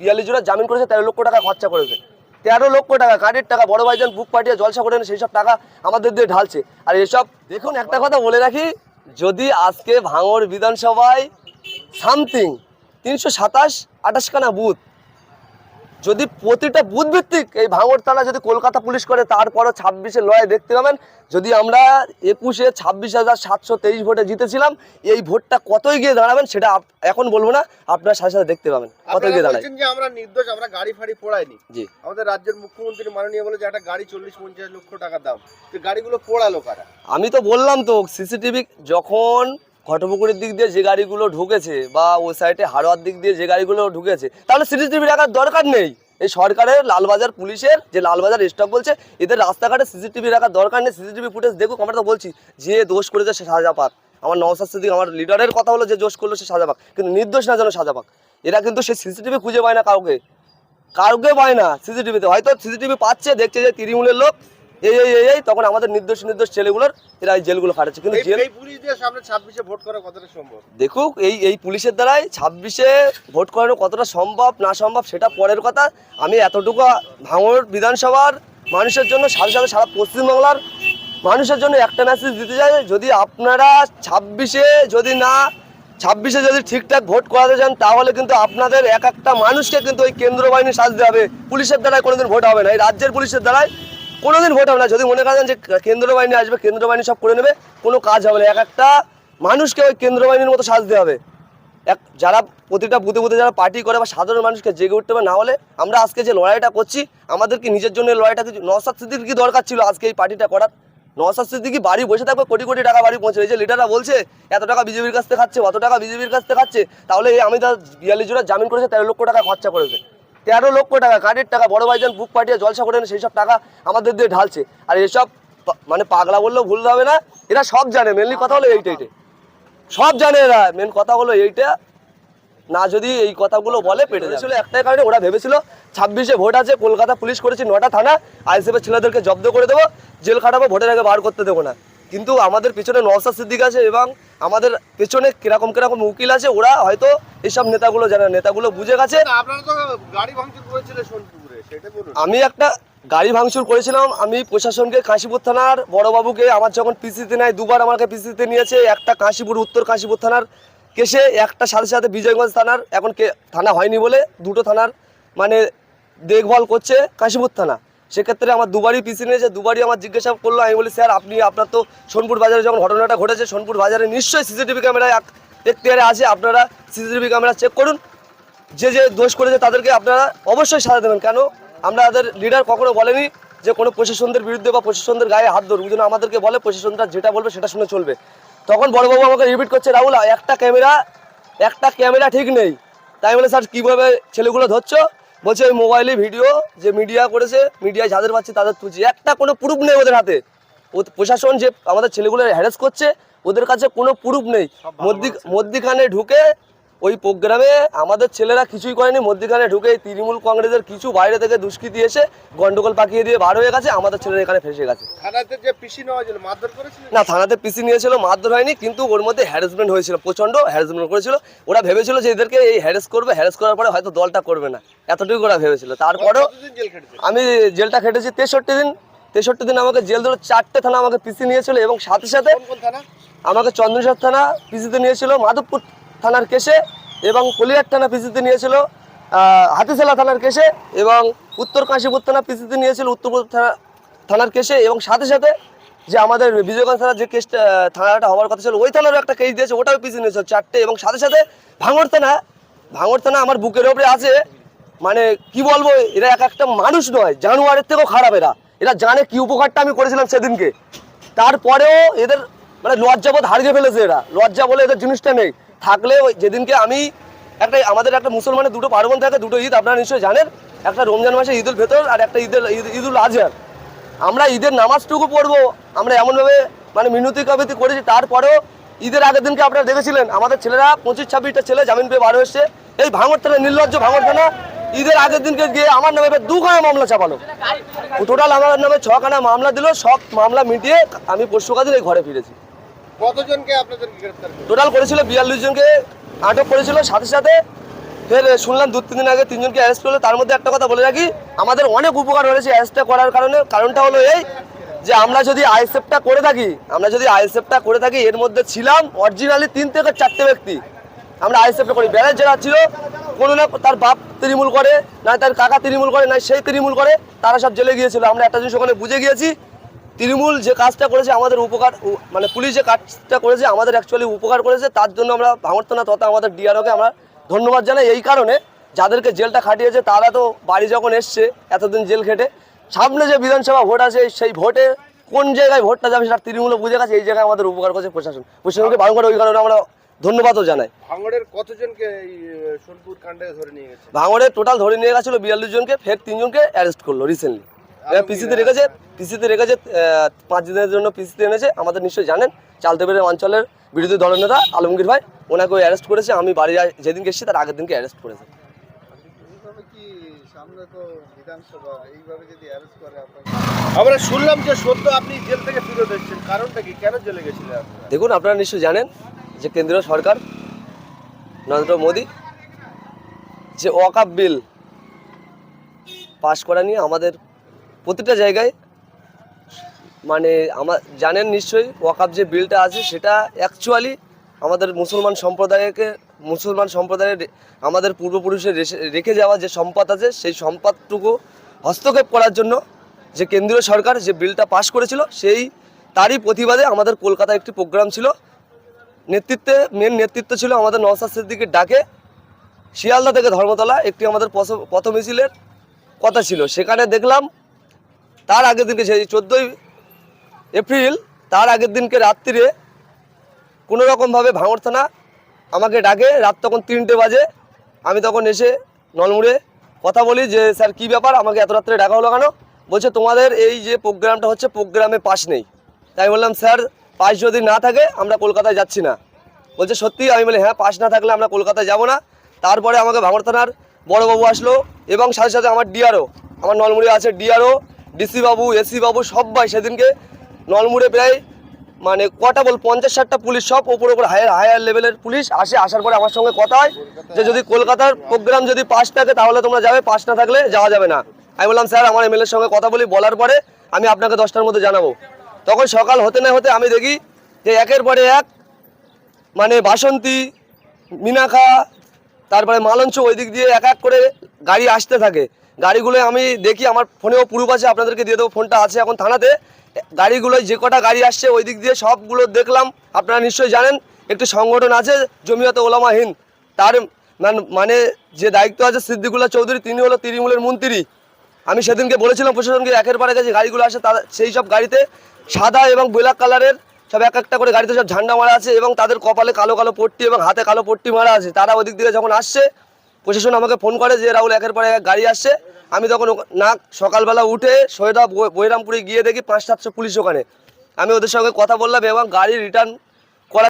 বিয়াল্লিশ জোড়া জামিন করেছে, তেরো লক্ষ টাকা খরচা করেছে। তেরো লক্ষ টাকা কার্ডের টাকা, বড় ভাইজান বুক পাঠিয়ে জলসা করে সেই সব টাকা আমাদের দিয়ে ঢালছে। আর এসব, দেখুন, একটা কথা বলে রাখি, যদি আজকে ভাঙর বিধানসভায় সামথিং, তিনশো সাতাশ আঠাশখানা বুথ যদি প্রতিটা বুথ ভিত্তিক এই ভাঙড় থানা যদি কলকাতা পুলিশ করে তারপরও ছাব্বিশে লড়াই দেখতে পাবেন। যদি আমরা একুশে ছাব্বিশ হাজার সাতশো তেইশ ভোটে জিতেছিলাম এই ভোটটা কতই গিয়ে দাঁড়াবেন সেটা এখন বলব না আপনার সাথে সাথে দেখতে পাবেন কতই গিয়ে দাঁড়ায়। বলছেন যে আমরা নির্দোষ আমরা গাড়ি ফাড়ি পোড়াইনি। জি। আমাদের রাজ্যের মুখ্যমন্ত্রী মাননীয় বলে যে একটা গাড়ি চল্লিশ পঞ্চাশ লক্ষ টাকা দাম। গাড়িগুলো পোড়ালো কারা? আমি তো বললাম তো সিসিটিভি যখন ঘটপুকুরের দিক দিয়ে যে গাড়িগুলো ঢুকেছে বা ওই সাইডে হাড়োয়ার দিক দিয়ে যে গাড়িগুলো ঢুকেছে, তাহলে সিসিটিভি রাখার দরকার নেই। এই সরকারের লালবাজার পুলিশের যে লালবাজার স্টাফ বলছে, এদের রাস্তাঘাটে সিসিটিভি রাখার দরকার নেই। সিসিটিভি ফুটেজ দেখুক, আমরা তো বলছি, যে দোষ করেছে সে সাজা পাক। আমার নওসাদ সিদ্দিক, আমার লিডারের কথা হলো যে দোষ করল সে সাজা পাক। কিন্তু নির্দোষ না যেন সাজা পাক। এরা কিন্তু সে সিসিটিভি খুঁজে পায় না কাউকে। কাউকে পায় না সিসিটিভিতে হয়তো সিসিটিভি পাচ্ছে, দেখছে যে তৃণমূলের লোক এই এই এই তখন আমাদের নির্দোষ নির্দোষ ছেলেগুলোর এরা এই জেলগুলো খাটাচ্ছে কিন্তু এই- জেল এই পুলিশ দিয়ে সামনে ছাব্বিশে ভোট করা কতটা সম্ভব? দেখুক এই এই পুলিশের দ্বারাই ছাব্বিশে ভোট করানো কতটা সম্ভব না সম্ভব সেটা পরের কথা। আমি এতটুকু ভাঙড় বিধানসভার মানুষের জন্য সাথে সাথে সারা পশ্চিমবাংলার মানুষের জন্য একটা মেসেজ দিতে চাই যদি আপনারা ছাব্বিশে যদি না ছাব্বিশে যদি ঠিকঠাক ভোট করাতে চান তাহলে কিন্তু আপনাদের এক একটা মানুষকে কিন্তু ওই কেন্দ্র বাহিনী সাজতে হবে। পুলিশের দ্বারাই কোনোদিন ভোট হবে না। এই রাজ্যের পুলিশের দ্বারাই কোনোদিন ভোট হবে না। যদি মনে করেন যে কেন্দ্র বাহিনী আসবে, কেন্দ্র বাহিনী সব করে নেবে, কোনো কাজ হবে না। এক একটা মানুষকে ওই কেন্দ্র বাহিনীর মতো সাজতে হবে। এক, যারা প্রতিটা বুথে বুথে যারা পার্টি করে বা সাধারণ মানুষকে জেগে উঠতে হবে, না হলে আমরা আজকে যে লড়াইটা করছি আমাদের কি নিজের জন্য লড়াইটা কিছু নসাদ সিদ্দিক কি দরকার ছিল আজকে এই পার্টিটা করার? নসাদ সিদ্দিকি বাড়ি বসে থাকবে, কোটি কোটি টাকা বাড়ি পৌঁছে এই যে লিডাররা বলছে, এত টাকা বিজেপির কাছ থেকে খাচ্ছে, অত টাকা বিজেপির কাছ থেকে খাচ্ছে। তাহলে এই আমি তার বিয়াল্লিশ জনের জামিন করেছে, তেরো লক্ষ টাকা খরচা করেছে। তেরো লক্ষ টাকা কার্ডের টাকা, বড় ভাইজান বুক পাঠিয়ে জলসা করে সেই সব টাকা আমাদের দিয়ে ঢালছে। আর এসব মানে পাগলা বললেও ভুল হবে না, এরা সব জানে মেনলি কথা হলো এইটা এইটা সব জানে এরা মেন কথা হলো এইটা। না যদি এই কথাগুলো বলে, পেটে ছিল একটাই কারণে ওরা ভেবেছিল, ছাব্বিশে ভোট আছে, কলকাতা পুলিশ করেছে, নটা থানা আইসিএফের ছেলেদেরকে জব্দ করে দেবো, জেল খাটাবো, ভোটের আগে বার করতে দেবো না। কিন্তু আমাদের পেছনে নওসাদ সিদ্দিক আছে এবং আমাদের পেছনে কীরকম কীরকম উকিল আছে ওরা হয়তো এসব নেতাগুলো জানে নেতাগুলো বুঝে গেছে। আমি একটা গাড়ি ভাঙচুর করেছিলাম আমি প্রশাসনকে কাশীপুর থানার বড়বাবুকে আমার যখন পিসিতে নেয় দুবার আমাকে পিসিতে নিয়েছে একটা কাশীপুর উত্তর কাশীপুর থানার কেসে একটা সাথে সাথে বিজয়গঞ্জ থানার এখন কে থানা হয়নি বলে দুটো থানার মানে দেখভাল করছে কাশীপুর থানা। সেক্ষেত্রে আমার দুবারই পিসি নিয়েছে, দুবারই আমার জিজ্ঞাসা করল, আমি বলি, স্যার, আপনি, আপনার তো সোনপুর বাজারে যখন ঘটনাটা ঘটেছে, সোনপুর বাজারে নিশ্চয়ই সিসিটিভি ক্যামেরায় এখতিয়ারে আছে, আপনারা সিসিটিভি ক্যামেরা চেক করুন। যে যে দোষ করেছে তাদেরকে আপনারা অবশ্যই সাজা দেবেন। কেন? আমরা আমাদের লিডার কখনো বলেনি যে, কোনো প্রশাসনদের বিরুদ্ধে বা প্রশাসনদের গায়ে হাত ধরুন যেন আমাদেরকে বলে, প্রশাসনটা যেটা বলবে সেটা শুনে চলবে। তখন বড়বাবু আমাকে রিপিট করছে, রাহুল, একটা ক্যামেরা একটা ক্যামেরা ঠিক নেই। তাই বলে, স্যার, কীভাবে ছেলেগুলো ধরছো? বলছে ওই মোবাইলে ভিডিও যে মিডিয়া করেছে মিডিয়া যাদের পাচ্ছে তাদের তুলছে। একটা কোনো প্রুফ নেই ওদের হাতে। ও প্রশাসন যে আমাদের ছেলেগুলো হ্যারাস করছে ওদের কাছে কোনো প্রুফ নেই। মধ্যি মধ্যিখানে ঢুকে ওই প্রোগ্রামে আমাদের ছেলেরা কিছুই করেনি। মধ্যিখানে ঢুকে এই তৃণমূল কংগ্রেসের কিছু বাইরে থেকে দুষ্কৃতি এসে গন্ডগোল পাকিয়ে দিয়ে বার হয়ে গেছে আমাদের ছেলেরা এখানে ফেসে গেছে। না থানাতে পিসি নিয়েছিল মারধর হয়নি কিন্তু ওর মধ্যে হ্যারাসমেন্ট হয়েছিল প্রচণ্ড হ্যারাসমেন্ট করেছিল। ওরা ভেবেছিল যে এদেরকে এই হ্যারাস করবে হ্যারাস করার পরে হয়তো দলটা করবে না। এতটুকু ওরা ভেবেছিল। তারপরেও আমি জেলটা খেটেছি তেষট্টি দিন। তেষট্টি দিন আমাকে জেল ধরে চারটে থানা আমাকে পিসি নিয়েছিল এবং সাথে সাথে আমাকে চন্দ্রসর থানা পিসিতে নিয়েছিল মাধবপুর থানার কেসে এবং কলিয়ার থানা পিসিতে নিয়েছিল হাতিশালা থানার কেসে এবং উত্তর কাশীপুর থানা পিসিতে নিয়েছিল উত্তরপুর থানা থানার কেসে এবং সাথে সাথে যে আমাদের বিজয়গঞ্জ থানার যে কেসটা থানাটা হওয়ার কথা ছিল, ওই থানারও একটা কেস দিয়েছে, ওটাও পিসি নিয়েছিল চারটে এবং সাথে সাথে ভাঙড় থানা ভাঙড় থানা আমার বুকের ওপরে আছে মানে কি বলব, এরা এক একটা মানুষ নয়, জানুয়ারের থেকেও খারাপ এরা। এরা জানে কি উপকারটা আমি করেছিলাম সেদিনকে। তারপরেও এদের মানে লজ্জাবোধ হারিয়ে ফেলেছে এরা। লজ্জা বলে এদের জিনিসটা নেই। থাকলে ওই যেদিনকে আমি একটা, আমাদের একটা মুসলমানের দুটো পার্বণ থাকে, দুটো ঈদ, আপনারা নিশ্চয়ই জানেন, একটা রমজান মাসে ঈদুল ভেতর আর একটা ঈদের, ঈদ- ঈদুল আজহার। আমরা ঈদের নামাজটুকু পড়ব, আমরা এমনভাবে মানে মিনতি কাবিতি করেছি, তারপরেও ঈদের আগের দিনকে আপনারা দেখেছিলেন, আমাদের ছেলেরা পঁচিশ, ছাব্বিশটা ছেলে জামিন পেয়ে বার হয়েছে এই ভাঙর থানা নির্লজ্জ ভাঙর থানা ঈদের আগের দিনকে গিয়ে আমার নামে দুখানা মামলা চাপালো। টোটাল আমার নামে ছখানা মামলা দিল, সব মামলা মিটিয়ে আমি পরশু কাদিন এই ঘরে ফিরেছি। টোটাল করেছিল বিয়াল্লিশ জনকে, আটক করেছিল, সাথে সাথে ফের শুনলাম দু তিন দিন আগে তিনজনকে অ্যারেস্ট করল। তার মধ্যে একটা কথা বলে রাখি, আমাদের অনেক উপকার হয়েছে অ্যারেস্টটা করার কারণে। কারণটা হলো এই যে আমরা যদি আইএসএফটা করে থাকি, আমরা যদি আইএসএফটা করে থাকি, এর মধ্যে ছিলাম অরিজিনালি তিন থেকে চারটে ব্যক্তি। আমরা আইএসএফটা করি। ব্যালেন্স যারা ছিল, কোনো না তার বাপ তৃণমূল করে, না তার কাকা তৃণমূল করে, না সেই তৃণমূল করে, তারা সব জেলে গিয়েছিল। আমরা একটা জিনিস ওখানে বুঝে গিয়েছি তৃণমূল যে কাজটা করেছে আমাদের উপকার মানে পুলিশ যে কাজটা করেছে আমাদের অ্যাকচুয়ালি উপকার করেছে তার জন্য আমরা ভাঙরতনা তথা আমাদের ডিআরওকে আমরা ধন্যবাদ জানাই। এই কারণে যাদেরকে জেলটা খাটিয়েছে তারা তো বাড়ি যখন এসছে এতদিন জেল খেটে সামনে যে বিধানসভা ভোট আছে সেই ভোটে কোন জায়গায় ভোটটা যাবে সেটা তৃণমূলে বুঝে গেছে এই জায়গায় আমাদের উপকার করেছে প্রশাসন। প্রশাসনকে বারণ করে ওই কারণে আমরা ধন্যবাদও জানাই। ভাঙড়ের কতজনকে সোনপুর কাণ্ডে ধরে নিয়ে গেছে? ভাঙড়ে টোটাল ধরে নিয়ে গেছিল বিয়াল্লিশ জনকে ফের তিনজনকে অ্যারেস্ট করল রিসেন্টলি পিসিতে রেখেছে পিসিতে রেখেছে পাঁচ দিনের জন্য পিসিতে এনেছে আমাদের নিশ্চয়ই জানেন চালতেপের অঞ্চলের বিরোধী দলনেতা আলমগীর ভাই ওনাকে অ্যারেস্ট করেছে আমি বাড়ি যেদিনকে এসেছি তার আগের দিনকে অ্যারেস্ট করেছে। এইভাবে কি সামনে তো বিধানসভা এইভাবে যদি অ্যারেস্ট করে আপনাকে আমরা শুনলাম যে সদ্য আপনি জেল থেকে ফিরত এসেছেন কারণটা কি? কেন জেলে গেছিলেন দেখুন আপনারা নিশ্চয়ই জানেন যে কেন্দ্রীয় সরকার নরেন্দ্র মোদী যে ওয়াকাপ বিল পাশ করা নিয়ে আমাদের প্রতিটা জায়গায় মানে আমার, জানেন নিশ্চয়ই, ওয়াকাপ যে বিলটা আছে, সেটা অ্যাকচুয়ালি আমাদের মুসলমান সম্প্রদায়কে, মুসলমান সম্প্রদায়ের আমাদের পূর্বপুরুষের রেখে যাওয়া যে সম্পদ আছে, সেই সম্পদটুকু হস্তক্ষেপ করার জন্য যে কেন্দ্রীয় সরকার যে বিলটা পাশ করেছিল, সেই, তারই প্রতিবাদে আমাদের কলকাতায় একটি প্রোগ্রাম ছিল। নেতৃত্বে মেন নেতৃত্ব ছিল আমাদের নওসাদ সিদ্দিকের ডাকে, শিয়ালদা থেকে ধর্মতলা, একটি আমাদের পথ মিছিলের কথা ছিল। সেখানে দেখলাম তার আগের দিনকে সেই চোদ্দোই এপ্রিল, তার আগের দিনকে রাত্রিরে কোনো রকমভাবে ভাঙড় থানা আমাকে ডাকে। রাত তখন তিনটে বাজে। আমি তখন এসে নলমুড়ে কথা বলি যে, স্যার, কী ব্যাপার? আমাকে এত রাত্রে ডাকা হলো কেন? বলছে, তোমাদের এই যে প্রোগ্রামটা হচ্ছে, প্রোগ্রামে পাস নেই। তাই বললাম, স্যার পাস যদি না থাকে, আমরা কলকাতায় যাচ্ছি না। বলছে, সত্যি? আমি বলি হ্যাঁ পাস না থাকলে আমরা কলকাতায় যাব না। তারপরে আমাকে ভাঙড় থানার বড়বাবু আসলো এবং সাথে সাথে আমার ডিআরও, আমার নলমুড়ে আছে ডিআরও ডিসি বাবু এসি বাবু সবাই সেদিনকে নলমুড়ে প্রায় মানে কটা বল, পঞ্চাশ ষাটটা পুলিশ সব ওপর ওপর হায়ার হায়ার লেভেলের পুলিশ আসে, আসার পরে আমার সঙ্গে কথা হয় যে যদি কলকাতার প্রোগ্রাম যদি পাস থাকে তাহলে তোমরা যাবে পাস না থাকলে যাওয়া যাবে না। আমি বললাম, স্যার, আমার এমএলএর সঙ্গে কথা বলি, বলার পরে আমি আপনাকে দশটার মধ্যে জানাব। তখন সকাল হতে না হতে আমি দেখি যে একের পরে এক মানে বাসন্তী মিনাখা তারপরে মালঞ্চ ওই দিক দিয়ে এক এক করে গাড়ি আসতে থাকে। গাড়িগুলো আমি দেখি, আমার ফোনেও পুরুপ আছে, আপনাদেরকে দিয়ে দেবো, ফোনটা আছে এখন থানাতে। গাড়িগুলোয় যে কটা গাড়ি আসছে, ওই দিক দিয়ে সবগুলো দেখলাম, আপনারা নিশ্চয়ই জানেন, একটি সংগঠন আছে, জমিয়তে ওলামা হিন্দ। তার মানে যে দায়িত্ব আছে, সিদ্দিকুল্লাহ চৌধুরী, তিনি হলো তৃণমূলের মন্ত্রী। আমি সেদিনকে বলেছিলাম, প্রশাসনকে, একের পর যে গাড়িগুলো আসে, তারা সেই সব গাড়িতে সাদা এবং ব্ল্যাক কালারের সব এক একটা করে গাড়িতে সব ঝান্ডা মারা আছে, এবং তাদের কপালে কালো কালো পট্টি এবং হাতে কালো পট্টি মারা আছে। তারা ওদিক দিয়ে যখন আসছে প্রশাসন আমাকে ফোন করে যে, রাহুল, একের পরে এক গাড়ি আসছে। আমি তখন না সকালবেলা উঠে সৈয়দা বৈরামপুরে গিয়ে দেখি পাঁচ সাতশো পুলিশ ওখানে। আমি ওদের সঙ্গে কথা বললাম এবং গাড়ি রিটার্ন